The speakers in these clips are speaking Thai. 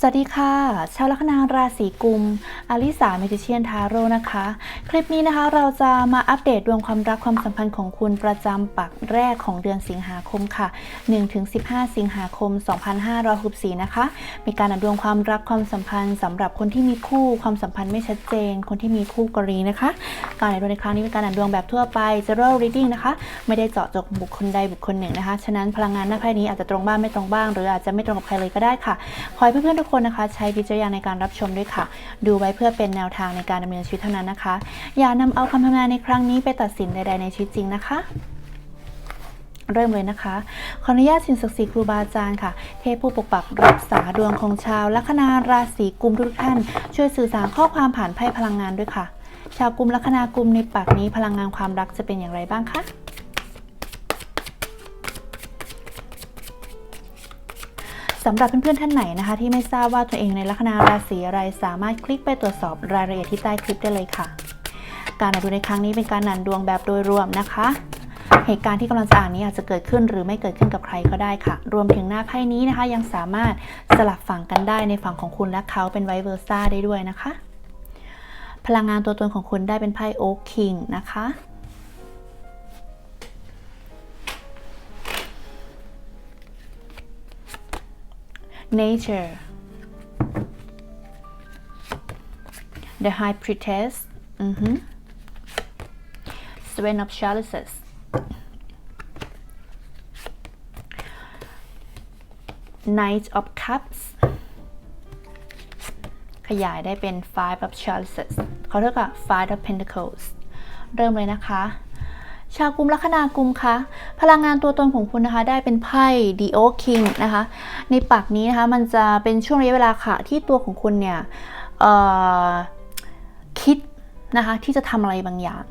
สวัสดีค่ะ ชาวลัคนาราศีกุมอลิสาเมจิเชียนทาโร่นะคะ คลิปนี้นะคะเราจะมาอัปเดตดวงความรักความสัมพันธ์ของคุณประจำปักแรกของเดือนสิงหาคมค่ะ 1-15 สิงหาคม 2564 นะคะ มีการอ่านดวงความรักความสัมพันธ์สำหรับคนที่มีคู่ความสัมพันธ์ไม่ชัดเจน คนที่มีคู่กรณีนะคะ การอ่านดวงในครั้งนี้เป็นการอ่านดวงแบบทั่วไป general reading นะคะ ไม่ได้เจาะจงบุคคลใดบุคคลหนึ่งนะคะ ฉะนั้นพลังงานหน้าไพ่นี้อาจจะตรงบ้างไม่ตรงบ้าง หรืออาจจะไม่ตรงกับใครเลยก็ได้ค่ะ ขอให้เพื่อนๆทุกคนนะคะ ใช้วิจารณญาณในการรับชมด้วยค่ะ ดูไว้เพื่อเป็นแนวทางในการดำเนินชีวิตเท่านั้นนะคะ อย่านำเอาคำทำนายในครั้งนี้ไปตัดสินใด ๆ ในชีวิตจริงนะคะเริ่มเลยนะคะ ขออนุญาตสินศักดิ์ศรีครูบาอาจารย์ค่ะ เทพผู้ปกปักรักษาดวงของชาวลัคนาราศีกุมทุกท่าน ช่วยสื่อสารข้อความผ่านไพ่พลังงานด้วยค่ะ ชาวกุมลัคนากุมในปักนี้พลังงานความรักจะเป็นอย่างไรบ้างคะ สำหรับเพื่อนๆท่านไหนนะคะ ที่ไม่ทราบว่าตัวเองในลัคนาราศีอะไรสามารถคลิกไปตรวจสอบรายละเอียดที่ใต้คลิปได้เลยค่ะ การอ่านดูในครั้งนี้เป็นการอ่านดวงแบบโดยรวมนะคะ เหตุการณ์ที่กำลังจะอ่านนี้อาจจะเกิดขึ้นหรือไม่เกิดขึ้นกับใครก็ได้ค่ะ รวมถึงหน้าไพ่นี้นะคะ ยังสามารถสลับฝั่งกันได้ในฝั่งของคุณและเขาเป็นไวเวอร์ซ่าได้ด้วยนะคะ พลังงานตัวตนของคุณได้เป็นไพ่โอ๊คคิงนะคะ nature the high priestess อือฮึ seven of chalices knight of cups ขยายได้เป็น five of chalices เขาเท่ากับ five of pentacles เริ่มเลยนะคะ ชาวกุมลัคนากุมคะพลังงานตัวตนของคุณนะคะ ได้เป็นไพ่ The Oak King นะคะ ในปักนี้นะคะมันจะเป็นช่วงระยะเวลาค่ะ ที่ตัวของคุณเนี่ยคิดนะคะที่จะทำอะไรบางอย่าง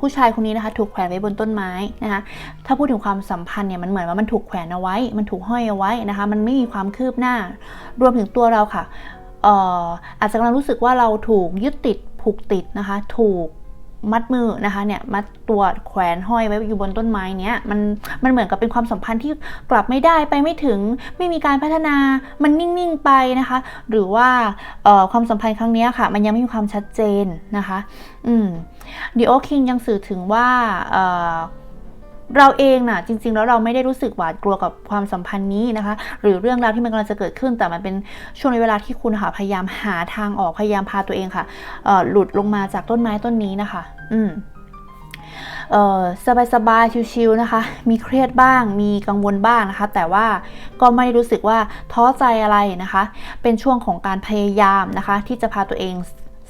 ผู้ชายคนนี้นะคะ ถูกแขวนไว้บนต้นไม้นะคะ ถ้าพูดถึงความสัมพันธ์เนี่ยมันเหมือนว่ามันถูกแขวนเอาไว้ มันถูกห้อยเอาไว้นะคะ มันไม่มีความคืบหน้า รวมถึงตัวเราค่ะอออาจจะกำลังรู้สึกว่าเราถูกยึดติดผูกติดนะคะ ถูก มัดมือนะคะเนี่ยมัดตัวแขวนห้อยไว้อยู่บนต้นไม้เนี้ยมันมันเหมือนกับเป็นความสัมพันธ์ที่กลับไม่ได้ไปไม่ถึงไม่มีการพัฒนามันนิ่งๆไปนะคะ หรือว่าความสัมพันธ์ครั้งนี้ค่ะ มันยังไม่มีความชัดเจนนะคะ อืมดิโอคิงยังสื่อถึงว่า เราเองน่ะจริงๆแล้วเราไม่ได้รู้สึกหวาดกลัวกับความสัมพันธ์นี้นะคะ หรือเรื่องราวที่มันกำลังจะเกิดขึ้น แต่มันเป็นช่วงเวลาที่คุณค่ะพยายามหาทางออกพยายามพาตัวเองค่ะหลุดลงมาจากต้นไม้ต้นนี้นะคะ อืมสบายๆ ชิวๆ นะคะ มีเครียดบ้าง มีกังวลบ้างนะคะ แต่ว่าก็ไม่รู้สึกว่าท้อใจอะไรนะคะ เป็นช่วงของการพยายามนะคะ ที่จะพาตัวเอง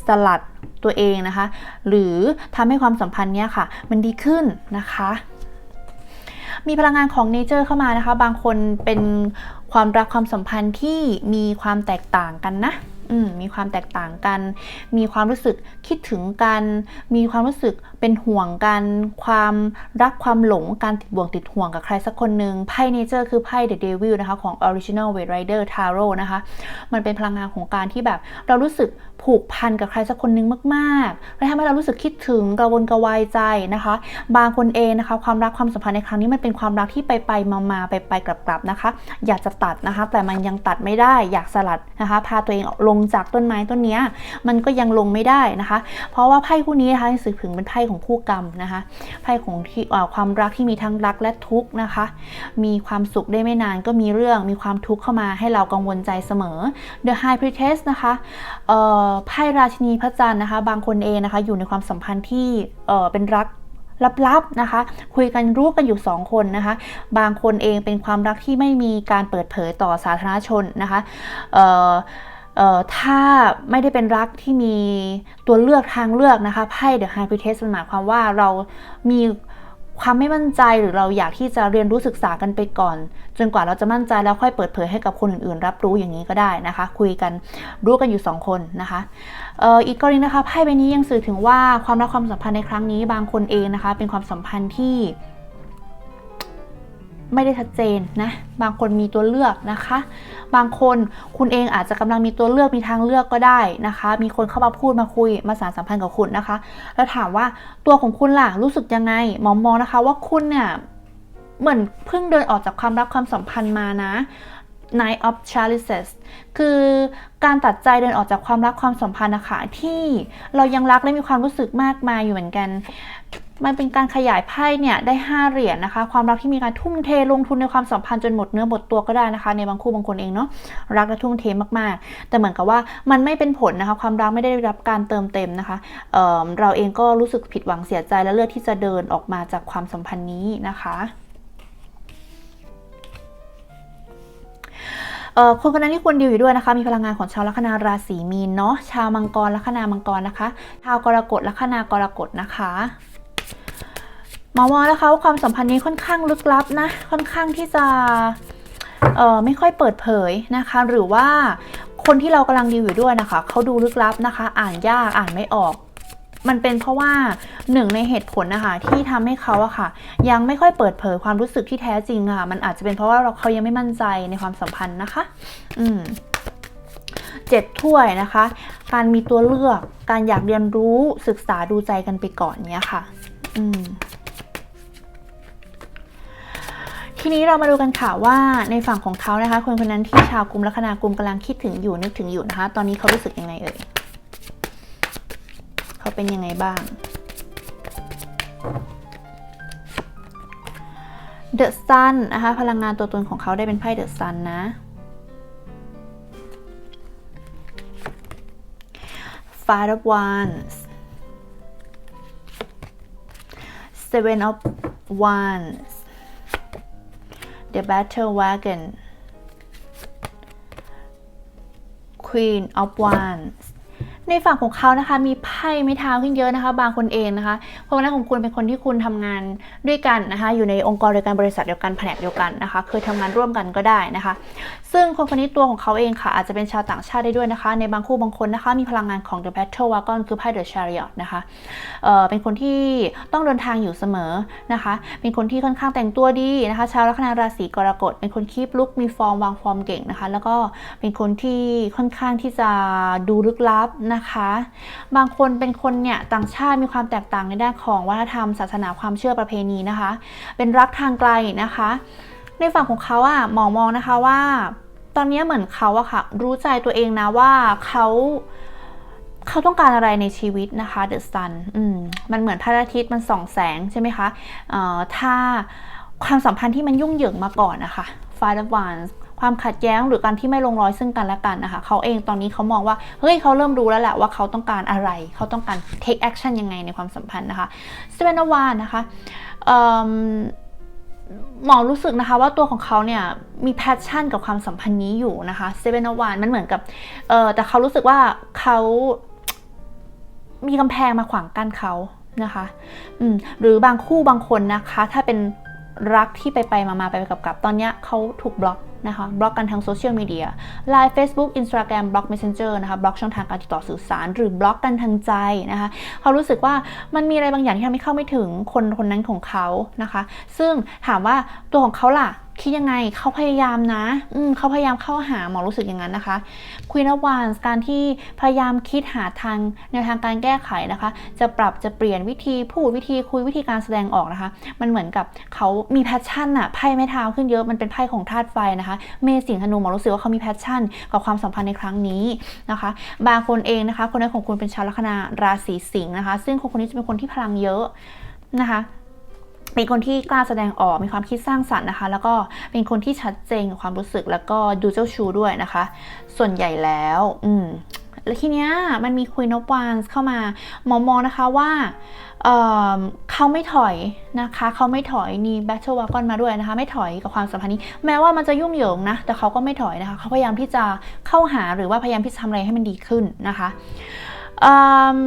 สลัดตัวเองนะคะ หรือทำให้ความสัมพันธ์เนี้ยค่ะ มันดีขึ้นนะคะ มีพลังงานของเนเจอร์เข้ามานะคะ บางคนเป็นความรักความสัมพันธ์ที่มีความแตกต่างกันนะ มมีความแตกต่างกัน มีความรู้สึกคิดถึงกัน มีความรู้สึกเป็นห่วงกัน ความรักความหลงการติดบ่วงติดห่วงกับใครสักคนหนึ่งไพ่เนเจอร์คือไพ่ The Devil นะคะของ Original Way Rider Tarot นะคะ มันเป็นพลังงานของการที่แบบ เรารู้สึกผูกพันกับใครสักคนหนึ่งมากๆและทำให้เรารู้สึกคิดถึงกระวนกระวายใจนะคะ บางคนเองนะคะ ความรักความสัมพันธ์ในครั้งนี้มันเป็นความรักที่ไปไปมามาไปไปกลับกลับๆนะคะ อยากจะตัดนะคะ แต่มันยังตัดไม่ได้อยากสลัดนะคะ พาตัวเองลงจากต้นไม้ต้นนี้มันก็ยังลงไม่ได้นะคะ เพราะว่าไพ่คู่นี้นะคะสื่อถึงเป็นไพ่ของคู่กรรมนะคะไพ่ของที่ความรักที่มีทั้งรักและทุกข์นะคะ มีความสุขได้ไม่นานก็มีเรื่องมีความทุกข์เข้ามาให้เรากังวลใจเสมอ The High Priestess นะคะไพ่ราชินีพระจันทร์นะคะ บางคนเองนะคะ อยู่ในความสัมพันธ์ที่เเป็นรักลับๆนะคะ คุยกันรู้กันอยู่ 2 คนนะคะ บางคนเองเป็นความรักที่ไม่มีการเปิดเผยต่อสาธารณชนนะคะ เอ่อ ถ้าไม่ได้เป็นรักที่มีตัวเลือกทางเลือกนะคะไพ่ The High Priestess มันหมายความว่าเรามีความไม่มั่นใจหรือเราอยากที่จะเรียนรู้ศึกษากันไปก่อน จนกว่าเราจะมั่นใจแล้วค่อยเปิดเผยให้กับคนอื่นๆ รับรู้อย่างนี้ก็ได้นะคะ คุยกันรู้กันอยู่ 2 คนนะคะอ,อ,อีกกรณีนะคะไพ่ใบนี้ยังสื่อถึงว่าความรักความสัมพันธ์ในครั้งนี้บางคนเองนะคะ เป็นความสัมพันธ์ที่ ไม่ได้ชัดเจนนะ บางคนมีตัวเลือกนะคะ บางคนคุณเองอาจจะกำลังมีตัวเลือกมีทางเลือกก็ได้นะคะ มีคนเข้ามาพูดมาคุยมาสานสัมพันธ์กับคุณนะคะ แล้วถามว่าตัวของคุณล่ะรู้สึกยังไงมอมองนะคะ ว่าคุณเนี่ยเหมือนเพิ่งเดินออกจากความรักความสัมพันธ์มานะ Night of Chalices คือการตัดใจเดินออกจากความรักความสัมพันธ์นะคะที่เรายังรักและมีความรู้สึกมากมายอยู่เหมือนกัน มันเป็นการขยายไพ่เนี่ยได้ 5 เหรียญนะคะ ความรักที่มีการทุ่มเทลงทุนในความสัมพันธ์จนหมดเนื้อหมดตัวก็ได้นะคะ ในบางคู่บางคนเองเนาะรักและทุ่มเทมากๆ แต่เหมือนกับว่ามันไม่เป็นผลนะคะ ความรักไม่ได้รับการเติมเต็มนะคะเเราเองก็รู้สึกผิดหวังเสียใจและเลือกที่จะเดินออกมาจากความสัมพันธ์นี้นะคะคนคนนั้นที่คุณดิวอยู่ด้วยนะคะ มีพลังงานของชาวลัคนาราศีมีนเนาะชาวมังกรลัคนามังกรนะคะ ชาวกรกฎลัคนา กรกฎนะคะ มามองนะคะว่าความสัมพันธ์นี้ค่อนข้างลึกลับนะ ค่อนข้างที่จะเอ่อไม่ค่อยเปิดเผยนะคะ หรือว่าคนที่เรากำลังดิวอยู่ด้วยนะคะเขาดูลึกลับนะคะ อ่านยากอ่านไม่ออก มันเป็นเพราะว่าหนึ่งในเหตุผลนะคะที่ทำให้เขาอะค่ะ ยังไม่ค่อยเปิดเผยความรู้สึกที่แท้จริงอะมันอาจจะเป็นเพราะว่าเราเขายังไม่มั่นใจในความสัมพันธ์นะคะ อืมเจ็ดถ้วยนะคะ การมีตัวเลือกการอยากเรียนรู้ศึกษาดูใจกันไปก่อนเนี้ยค่ะ อืม ทีนี้เรามาดูกันค่ะว่าในฝั่งของเขานะคะ คนคนนั้นที่ชาวกลุ่มลัคนากลุ่มกำลังคิดถึงอยู่นึกถึงอยู่นะคะ ตอนนี้เขารู้สึกยังไงเอ่ยเขาเป็นยังไงบ้าง The Sun นะคะ พลังงานตัวตนของเขาได้เป็นไพ่ The Sun นะ Five of Wands Seven of Wands The Battle Wagon Queen of Wands ในฝั่งของเขานะคะ มีไพ่ไม่เท้าขึ้นเยอะนะคะ บางคนเองนะคะ เพราะว่าของคุณเป็นคนที่คุณทำงานด้วยกันนะคะ อยู่ในองค์กรเดียวกันบริษัทเดียวกันแผนกเดียวกันนะคะ เคยทำงานร่วมกันก็ได้นะคะ ซึ่งคนคนนี้ตัวของเขาเองค่ะ อาจจะเป็นชาวต่างชาติได้ด้วยนะคะ ในบางคู่บางคนนะคะ มีพลังงานของ The Battle Wagon คือไพ่ The Chariot นะคะเอ่อเป็นคนที่ต้องเดินทางอยู่เสมอนะคะ เป็นคนที่ค่อนข้างแต่งตัวดีนะคะ ชาวลัคนาราศีกรกฎ เป็นคนคีบลุกมีฟอร์มวางฟอร์มเก่งนะคะ แล้วก็เป็นคนที่ค่อนข้างที่จะดูลึกลับนะคะ บางคนเป็นคนเนี่ยต่างชาติมีความแตกต่างในด้านของวัฒนธรรม ศาสนาความเชื่อประเพณีนะคะ เป็นรักทางไกลนะคะ ในฝั่งของเขาอะมองมองนะคะว่า ตอนนี้เหมือนเขาอะค่ะ รู้ใจตัวเองนะว่าเขาเขาต้องการอะไรในชีวิตนะคะเดอะซันมันเหมือนพระอาทิตย์มันส่องแสงใช่ไหมคะถ้าความสัมพันธ์ที่มันยุ่งเหยิงมาก่อนนะคะ Five of Wands ความขัดแย้งหรือการที่ไม่ลงรอยซึ่งกันและกันนะคะเขาเองตอนนี้เขามองว่าเฮ้ยเขาเริ่มรู้แล้วแหละว่าเขาต้องการอะไร เขาต้องการ take action ยังไงในความสัมพันธ์นะคะสเปนวานนะคะ หมอรู้สึกนะคะว่าตัวของเขาเนี่ยมีแพชชั่นกับความสัมพันธ์นี้อยู่นะคะเซเว่นวานมันเหมือนกับเออแต่เขารู้สึกว่าเขามีกำแพงมาขวางกั้นเขานะคะ อืม หรือบางคู่บางคนนะคะ ถ้าเป็น รักที่ไปไปมามาไปไปกับกับตอนนี้เขาถูกบล็อกนะคะบล็อกกันทางโซเชียลมีเดียไลน์ Facebook Instagram บล็อก Messenger นะคะบล็อกช่องทางการติดต่อสื่อสาร หรือบล็อกกันทางใจนะคะเขารู้สึกว่ามันมีอะไรบางอย่างที่ทำให้เข้าไม่ถึงคนคนนั้นของเขานะคะ ซึ่งถามว่าตัวของเขาล่ะ คิดยังไงเขาพยายามนะ อืมเขาพยายามเข้าหาหมอรู้สึกอย่างนั้นนะคะ Queen of Wands การที่พยายามคิดหาทางแนวทางการแก้ไขนะคะ จะปรับจะเปลี่ยนวิธีพูดวิธีคุยวิธีการแสดงออกนะคะ มันเหมือนกับเขามีแพชชั่นอะไพ่ไม่เท้าขึ้นเยอะมันเป็นไพ่ของธาตุไฟนะคะ เมสิงธนูหมอรู้สึกว่าเขามีแพชชั่น กับความสัมพันธ์ในครั้งนี้นะคะ บางคนเองนะคะ คนนั้นของคุณเป็นชาวลัคนาราศีสิงห์นะคะ ซึ่งคนคนนี้จะเป็นคนที่พลังเยอะนะคะ เป็นคนที่กล้าแสดงออกมีความคิดสร้างสรรค์นะคะ แล้วก็เป็นคนที่ชัดเจนกับความรู้สึกแล้วก็ดูเจ้าชู้ด้วยนะคะ ส่วนใหญ่แล้ว อืมแล้วทีเนี้ยมันมีคุยนบวานเข้ามามองมองนะคะว่าเเขาไม่ถอยนะคะ เขาไม่ถอยนี่แบทเทิลวากอนมาด้วยนะคะ ไม่ถอยกับความสัมพันธ์นี้ แม้ว่ามันจะยุ่งเหยิงนะ แต่เขาก็ไม่ถอยนะคะ เขาพยายามที่จะเข้าหาหรือว่าพยายามที่จะทำอะไรให้มันดีขึ้นนะคะ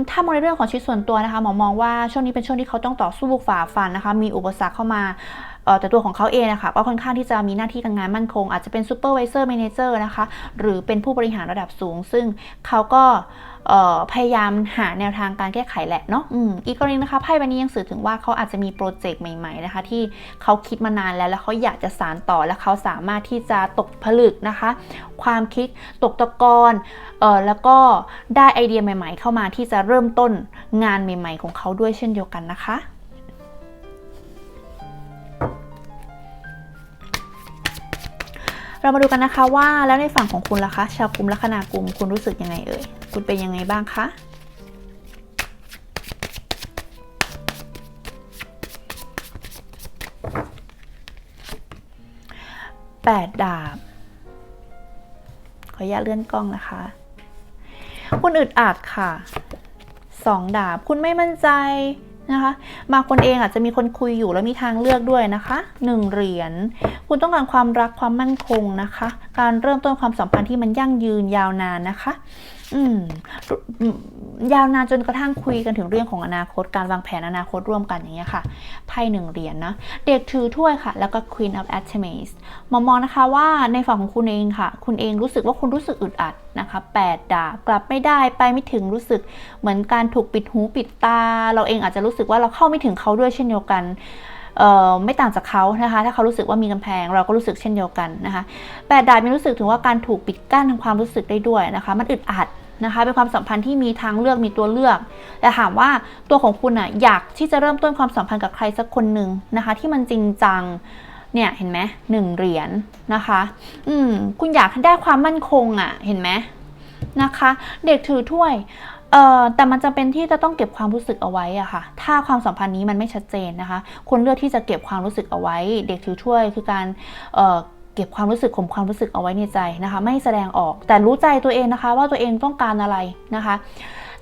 ถ้ามองในเรื่องของชีวิตส่วนตัวนะคะหมอมองว่าช่วงนี้เป็นช่วงที่เขาต้องต่อสู้ฝ่าฟันนะคะ มีอุปสรรคเข้ามาแต่ตัวของเขาเองนะคะก็ค่อนข้างที่จะมีหน้าที่การงานมั่นคง อาจจะเป็นซูเปอร์วิเซอร์แมเนเจอร์นะคะ หรือเป็นผู้บริหารระดับสูง ซึ่งเขาก็ พยายามหาแนวทางการแก้ไขแหละเนาะอีกกรณีนะคะไพ่ใบนี้ยังสื่อถึงว่าเขาอาจจะมีโปรเจกต์ใหม่ๆนะคะที่เขาคิดมานานแล้วแล้วเขาอยากจะสานต่อและเขาสามารถที่จะตกผลึกนะคะ ความคิดตกตะกอนเออแล้วก็ได้ไอเดียใหม่ ๆ เข้ามาที่จะเริ่มต้นงานใหม่ ๆ ของเขาด้วยเช่นเดียวกันนะคะ เรามาดูกันนะคะว่าแล้วในฝั่งของคุณล่ะคะ ชาวกลุ่มลัคนากลุ่มคุณรู้สึกยังไงเอ่ย คุณเป็นยังไงบ้างคะแปดดาบ ขออนุญาตเลื่อนกล้องนะคะ คุณอึดอัดค่ะสองดาบ คุณไม่มั่นใจ นะคะบางคนเองอาจจะมีคนคุยอยู่แล้วมีทางเลือกด้วยนะคะหนึ่งเหรียญคุณต้องการความรักความมั่นคงนะคะ การเริ่มต้นความสัมพันธ์ที่มันยั่งยืนยาวนานนะคะ อืม ยาวนานจนกระทั่งคุยกันถึงเรื่องของอนาคตการวางแผนอนาคตร่วมกันอย่างเงี้ยค่ะไพ่หนึ่งเหรียญนะเด็กถือถ้วยค่ะ แล้วก็ Queen of a t e m a s มองมองนะคะว่าในฝั่งของคุณเองค่ะ คุณเองรู้สึกว่าคุณรู้สึกอึดอัดนะคะแปดดาบกลับไม่ได้ไปไม่ถึงรู้สึกเหมือนการถูกปิดหูปิดตา เราเองอาจจะรู้สึกว่าเราเข้าไม่ถึงเขาด้วยเช่นเดียวกันไม่ต่างจากเขานะคะ ถ้าเขารู้สึกว่ามีกำแพง เราก็รู้สึกเช่นเดียวกันนะคะแปดดาบมีรู้สึกถึงว่าการถูกปิดกั้นทางความรู้สึกได้ด้วยนะคะ มันอึดอัด นะคะเป็นความสัมพันธ์ที่มีทางเลือกมีตัวเลือก แต่ถามว่าตัวของคุณอะอยากที่จะเริ่มต้นความสัมพันธ์กับใครสักคนหนึ่งนะคะ ที่มันจริงจังเนี่ยเห็นไหมหนึ่งเหรียญนะคะ อืมคุณอยากได้ความมั่นคงอะเห็นไหมนะคะ เด็กถือถ้วยเอ่อแต่มันจำเป็นที่จะต้องเก็บความรู้สึกเอาไว้อะค่ะ ถ้าความสัมพันธ์นี้มันไม่ชัดเจนนะคะคุณเลือกที่จะเก็บความรู้สึกเอาไว้ เด็กถือถ้วยคือการเอ่อ เก็บความรู้สึกข่มความรู้สึกเอาไว้ในใจนะคะ ไม่แสดงออกแต่รู้ใจตัวเองนะคะ ว่าตัวเองต้องการอะไรนะคะ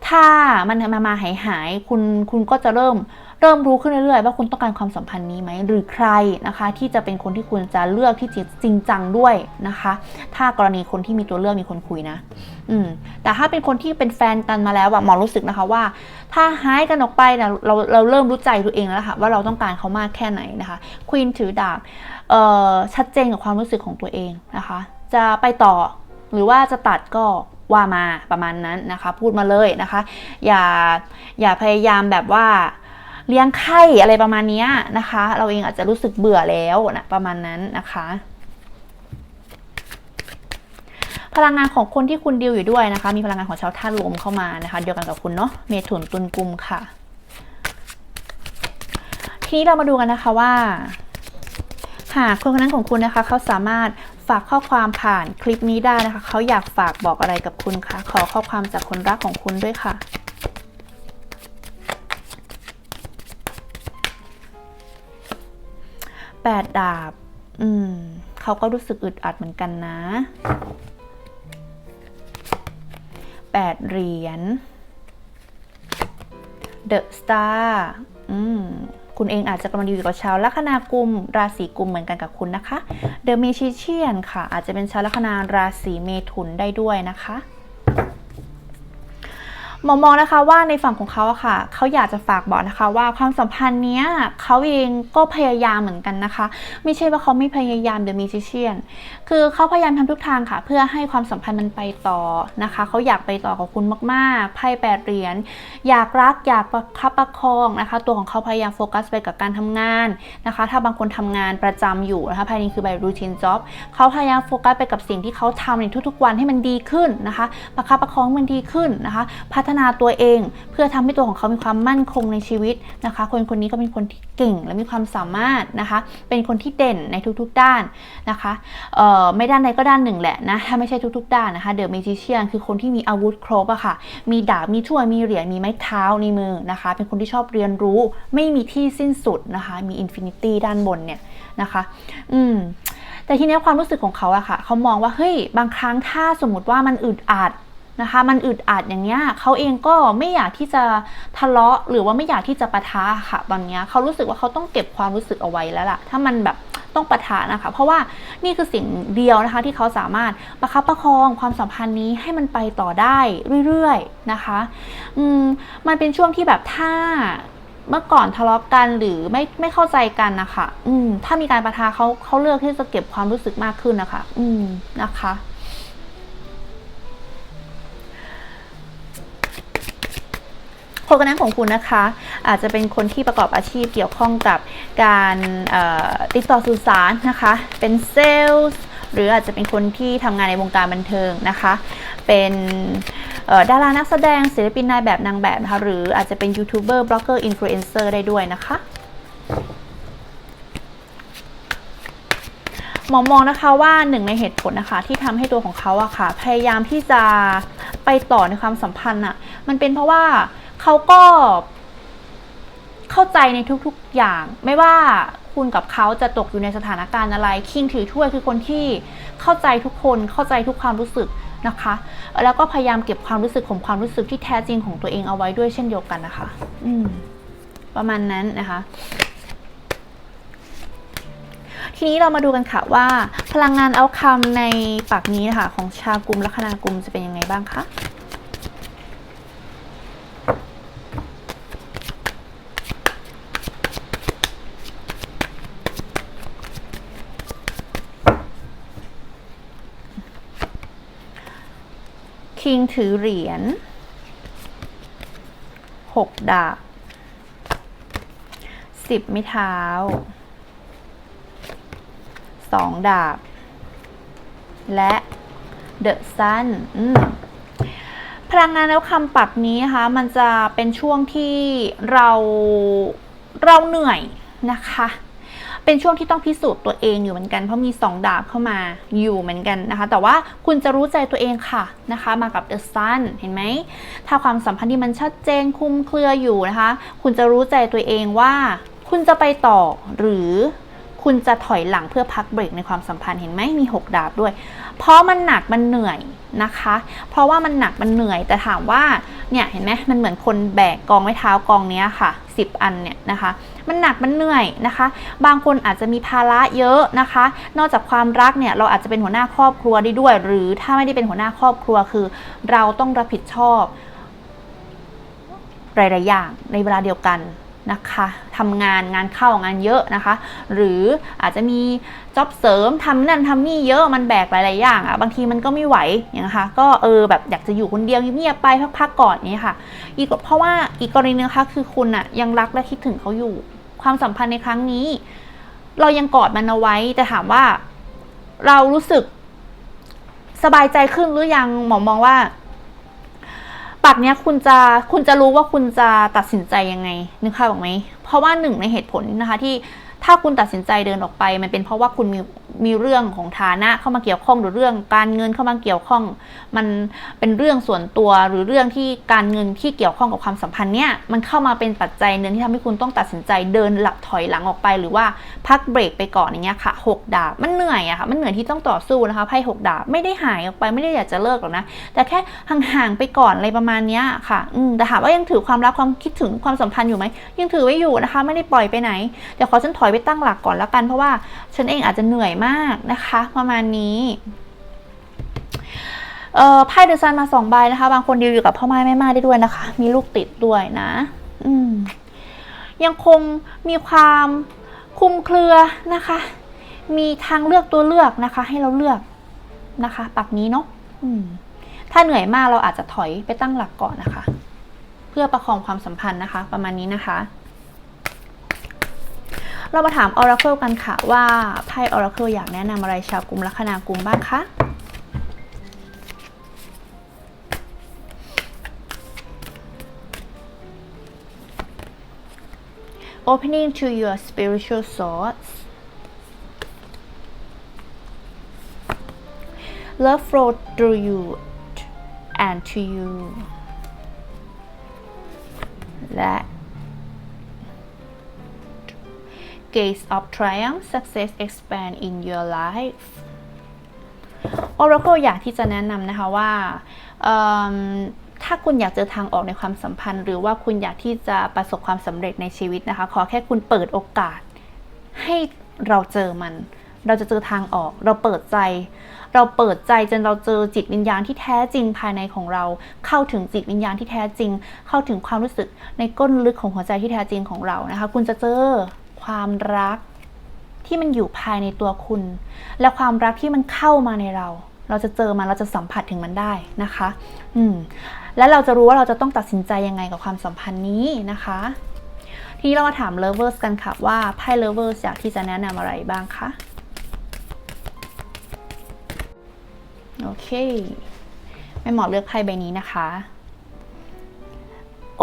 ถ้ามันมามาหายหายคุณคุณก็จะเริ่ม เริ่มรู้ขึ้นเรื่อยๆว่าคุณต้องการความสัมพันธ์นี้ไหมหรือใครนะคะ ที่จะเป็นคนที่คุณจะเลือกที่จะจริงจังด้วยนะคะ ถ้ากรณีคนที่มีตัวเลือกมีคนคุยนะ อืมแต่ถ้าเป็นคนที่เป็นแฟนกันมาแล้วอะหมอรู้สึกนะคะว่า ถ้าหายกันออกไปเนี่ยเราเราเริ่มรู้ใจตัวเองแล้วค่ะว่าเราต้องการเขามากแค่ไหนนะคะควีนถือดาบเอ่อชัดเจนกับความรู้สึกของตัวเองนะคะ จะไปต่อหรือว่าจะตัดก็ว่ามาประมาณนั้นนะคะ พูดมาเลยนะคะ อย่าอย่าพยายามแบบว่า เลี้ยงไข่อะไรประมาณนี้นะคะ เราเองอาจจะรู้สึกเบื่อแล้วนะประมาณนั้นนะคะพลังงานของคนที่คุณดีลอยู่ด้วยนะคะ มีพลังงานของชาวธาตุลมเข้ามานะคะ เดียวกันกับคุณเนาะเมถุนตุลกุมค่ะ ทีนี้เรามาดูกันนะคะว่า หากคนคนนั้นของคุณนะคะ เขาสามารถฝากข้อความผ่านคลิปนี้ได้นะคะ เขาอยากฝากบอกอะไรกับคุณคะขอข้อความจากคนรักของคุณด้วยค่ะ แปดดาบ อืม เขาก็รู้สึกอึดอัดเหมือนกันนะแปดเหรียญ The Star อืมคุณเองอาจจะกำลังอยู่กับชาวลัคนากุม ราศีกุมเหมือนกันกับคุณนะคะ The Magician ค่ะ อาจจะเป็นชาวลัคนาราศีเมถุนได้ด้วยนะคะ หมอมองนะคะว่าในฝั่งของเขาอะค่ะเขาอยากจะฝากบอกนะคะ ว่าความสัมพันธ์เนี้ยเขาเองก็พยายามเหมือนกันนะคะ ไม่ใช่ว่าเขาไม่พยายาม The Magician คือเขาพยายามทำทุกทางค่ะ เพื่อให้ความสัมพันธ์มันไปต่อนะคะเขาอยากไปต่อกับคุณมากๆไพ่แปดเหรียญอยากรักอยากประคับประคองนะคะ ตัวของเขาพยายามโฟกัสไปกับการทำงานนะคะ ถ้าบางคนทำงานประจำอยู่นะคะภายในคือ by routine job เขาพยายามโฟกัสไปกับสิ่งที่เขาทำในทุกๆ วันให้มันดีขึ้นนะคะ ประคับประคองมันดีขึ้นนะคะ พัฒนาตัวเอง เพื่อทำให้ตัวของเขามีความมั่นคงในชีวิตนะคะ คนคนนี้ก็เป็นคนที่เก่งและมีความสามารถนะคะ เป็นคนที่เด่นในทุกๆด้านนะคะไม่ด้านใดก็ด้านหนึ่งแหละนะถ้าไม่ใช่ทุกๆ ด้านนะคะเดอะเมจิเชียนคือคนที่มีอาวุธครบอะค่ะ มีดาบมีถ้วยมีเหรียญมีไม้เท้าในมือนะคะ เป็นคนที่ชอบเรียนรู้ไม่มีที่สิ้นสุดนะคะ มีอินฟินิตี้ด้านบนเนี่ยนะคะ อืมแต่ทีนี้ความรู้สึกของเขาอะค่ะ เขามองว่าเฮ้ยบางครั้งถ้าสมมติว่ามันอึดอัด นะคะ มันอึดอัดอย่างเงี้ยเขาเองก็ไม่อยากที่จะทะเลาะหรือว่าไม่อยากที่จะปะทะค่ะบางเนี้ยเขารู้สึกว่าเขาต้องเก็บความรู้สึกเอาไว้แล้วล่ะ ถ้ามันแบบต้องปะทะนะคะ เพราะว่านี่คือสิ่งเดียวนะคะ ที่เขาสามารถประคับประคองความสัมพันธ์นี้ให้มันไปต่อได้เรื่อยๆนะคะอืมมันเป็นช่วงที่แบบถ้าเมื่อก่อนทะเลาะกันหรือไม่ไม่เข้าใจกันนะคะ อืม ถ้ามีการประทะเขาเขาเลือกที่จะเก็บความรู้สึกมากขึ้นนะคะ อืมนะคะ คนคนนั้นของคุณนะคะ อาจจะเป็นคนที่ประกอบอาชีพเกี่ยวข้องกับการติดต่อสื่อสารนะคะ เป็นเซลล์หรืออาจจะเป็นคนที่ทำงานในวงการบันเทิงนะคะ เป็นดารานักแสดงศิลปินนายแบบนางแบบนะคะหรืออาจจะเป็นยูทูบเบอร์บล็อกเกอร์อินฟลูเอนเซอร์ได้ด้วยนะคะหมอมองนะคะว่าหนึ่งในเหตุผลนะคะที่ทำให้ตัวของเขาอะค่ะ พยายามที่จะไปต่อในความสัมพันธ์อะมันเป็นเพราะว่า เขาก็เข้าใจในทุกๆอย่าง ไม่ว่าคุณกับเขาจะตกอยู่ในสถานการณ์อะไร คิงถือถ้วยคือคนที่เข้าใจทุกคนเข้าใจทุกความรู้สึกนะคะ แล้วก็พยายามเก็บความรู้สึกของความรู้สึกที่แท้จริงของตัวเองเอาไว้ด้วยเช่นเดียวกันนะคะ อืม ประมาณนั้นนะคะ ทีนี้เรามาดูกันค่ะว่า พลังงานเอาคำในปากนี้นะคะของชาวกลุ่มลัคนากลุ่มจะเป็นยังไงบ้างคะ คิงถือเหรียญหกดาบสิบไม้เท้าสองดาบ และเดอะซันพลังงานแล้วคำปักนี้นะคะ มันจะเป็นช่วงที่เราเราเหนื่อยนะคะ เป็นช่วงที่ต้องพิสูจน์ตัวเองอยู่เหมือนกัน เพราะมี 2 ดาบเข้ามาอยู่เหมือนกันนะคะ แต่ว่าคุณจะรู้ใจตัวเองค่ะนะคะ มากับ The Sun เห็นไหม ถ้าความสัมพันธ์ที่มันชัดเจนคลุมเครืออยู่นะคะ คุณจะรู้ใจตัวเองว่า คุณจะไปต่อหรือคุณจะถอยหลังเพื่อพักเบรกในความสัมพันธ์เห็นไหมมี 6 ดาบด้วย เพราะมันหนักมันเหนื่อยนะคะ เพราะว่ามันหนักมันเหนื่อย แต่ถามว่าเนี่ยเห็นไหมมันเหมือนคนแบกกองไม้เท้ากองนี้ค่ะ 10 อันเนี่ยนะคะ มันหนักมันเหนื่อยนะคะ บางคนอาจจะมีภาระเยอะนะคะ นอกจากความรักเนี่ยเราอาจจะเป็นหัวหน้าครอบครัวได้ด้วย หรือถ้าไม่ได้เป็นหัวหน้าครอบครัวคือ เราต้องรับผิดชอบหลายๆอย่างในเวลาเดียวกันนะคะทำงานงานเข้างานเยอะนะคะ หรืออาจจะมีจ็อบเสริมทำนั่นทำนี่เยอะมันแบกหลาย ๆ อย่างอะ่ะบางทีมันก็ไม่ไหวอย่างนะคะก็เออแบบอยากจะอยู่คนเดียวเงียบๆไปพักๆก่อนนี้ค่ะ อีกเพราะว่าอีกกรณีนึงนะคะคือคุณอะยังรักและคิดถึงเขาอยู่ ความสัมพันธ์ในครั้งนี้ เรายังกอดมันเอาไว้ แต่ถามว่า เรารู้สึกสบายใจขึ้นหรือยังหมอมองว่าปากเนี้ยคุณจะคุณจะรู้ว่าคุณจะตัดสินใจยังไงนึกภาพออกไหมเพราะว่าหนึ่งในเหตุผลนะคะที่ ถ้าคุณตัดสินใจเดินออกไป มันเป็นเพราะว่าคุณมีมีเรื่องของฐานะเข้ามาเกี่ยวข้องหรือเรื่องการเงินเข้ามาเกี่ยวข้อง มันเป็นเรื่องส่วนตัวหรือเรื่องที่การเงินที่เกี่ยวข้องกับความสัมพันธ์เนี่ยมันเข้ามาเป็นปัจจัยหนึ่งที่ทำให้คุณต้องตัดสินใจเดินหลับถอยหลังออกไป หรือว่าพักเบรกไปก่อนอย่างเงี้ยค่ะหกดาบมันเหนื่อยอะค่ะมันเหนื่อยที่ต้องต่อสู้นะคะไพ่หกดาบไม่ได้หายออกไปไม่ได้อยากจะเลิกหรอกนะแต่แค่ห่างๆไปก่อนอะไรประมาณเนี้ยค่ะอืมแต่ถามว่ายังถือความรักความคิดถึงความสัมพันธ์อยู่ไหมยังถือไว้อยู่นะคะ ไม่ได้ปล่อยไปไหนเดี๋ยวขอฉันถอยไปตั้งหลักก่อนแล้วกัน เพราะว่าฉันเองอาจจะเหนื่อยมากนะคะ ประมาณนี้เอ่อไพ่เดอะซันมาสองใบนะคะ บางคนดีลอยู่กับพ่อไม้แม่ไม้ได้ด้วยนะคะ มีลูกติดด้วยนะ อืม ยังคงมีความคุมเครือนะคะ มีทางเลือกตัวเลือกนะคะ ให้เราเลือกนะคะ ปักนี้เนาะถ้าเหนื่อยมากเราอาจจะถอยไปตั้งหลักก่อนนะคะ เพื่อประคองความสัมพันธ์นะคะ ประมาณนี้นะคะ เรามาถาม Oracle กันค่ะว่าไพ่ Oracle อยากแนะนำอะไรชาวกลุ่มลัคนากลุ่มบ้างคะ Opening to your spiritual source Love flow through you and to you และ Gaze of triumph success expand in your life Oracle อยากที่จะแนะนำนะคะว่าถ้าคุณอยากเจอทางออกในความสัมพันธ์ หรือว่าคุณอยากที่จะประสบความสำเร็จในชีวิตนะคะ ขอแค่คุณเปิดโอกาส ให้เราเจอมัน เราจะเจอทางออก เราเปิดใจ เราเปิดใจจนเราเจอจิตวิญญาณที่แท้จริงภายในของเรา เข้าถึงจิตวิญญาณที่แท้จริง เข้าถึงความรู้สึกในก้นลึกของหัวใจที่แท้จริงของเรานะคะ คุณจะเจอ ความรักที่มันอยู่ภายในตัวคุณ และความรักที่มันเข้ามาในเรา เราจะเจอมันเราจะสัมผัสถึงมันได้นะคะ อืมและเราจะรู้ว่าเราจะต้องตัดสินใจยังไงกับความสัมพันธ์นี้นะคะ ทีนี้เรามาถาม lovers กันค่ะว่าไพ่ lovers อยากที่จะแนะนำอะไรบ้างคะโอเคไม่เหมาะเลือกไพ่ใบนี้นะคะ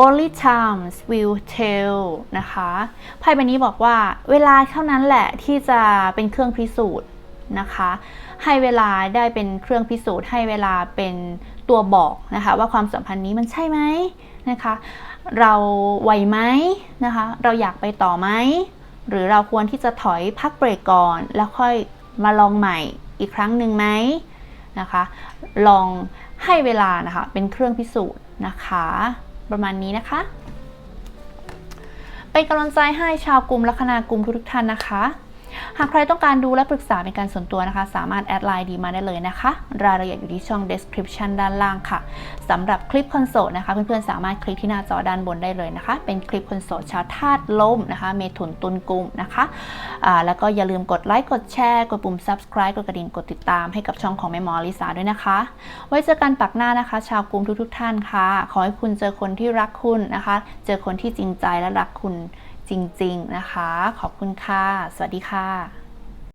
only times will tell นะคะไพ่ใบนี้บอกว่าเวลาเท่านั้นแหละที่จะเป็นเครื่องพิสูจน์นะคะ ให้เวลาได้เป็นเครื่องพิสูจน์ ให้เวลาเป็นตัวบอกนะคะว่าความสัมพันธ์นี้มันใช่ไหมนะคะ เราไหวไหมนะคะ เราอยากไปต่อไหม หรือเราควรที่จะถอยพักเบรกก่อน แล้วค่อยมาลองใหม่อีกครั้งหนึ่งไหมนะคะ ลองให้เวลานะคะเป็นเครื่องพิสูจน์นะคะ ประมาณนี้นะคะ เป็นกำลังใจให้ชาวกลุ่มลัคนากลุ่มทุกท่านนะคะ หากใครต้องการดูและปรึกษาเป็นการส่วนตัวนะคะ สามารถแอดไลน์ดีมาได้เลยนะคะ รายละเอียดอยู่ที่ช่อง description ด้านล่างค่ะสำหรับคลิปคอนโซลนะคะ เพื่อนๆ สามารถคลิกที่หน้าจอด้านบนได้เลยนะคะ เป็นคลิปคอนโซลชาวธาตุลมนะคะ เมถุนตุลกุมนะคะอ่าแล้วก็อย่าลืมกดไลค์กดแชร์กดปุ่ม subscribe กดกระดิ่งกดติดตามให้กับช่องของแม่หมอลิสาด้วยนะคะ ไว้เจอกันปักหน้านะคะ ชาวกุมทุกๆท่านค่ะ ขอให้คุณเจอคนที่รักคุณนะคะ เจอคนที่จริงใจและรักคุณ จริง ๆ นะคะ ขอบคุณค่ะ สวัสดีค่ะ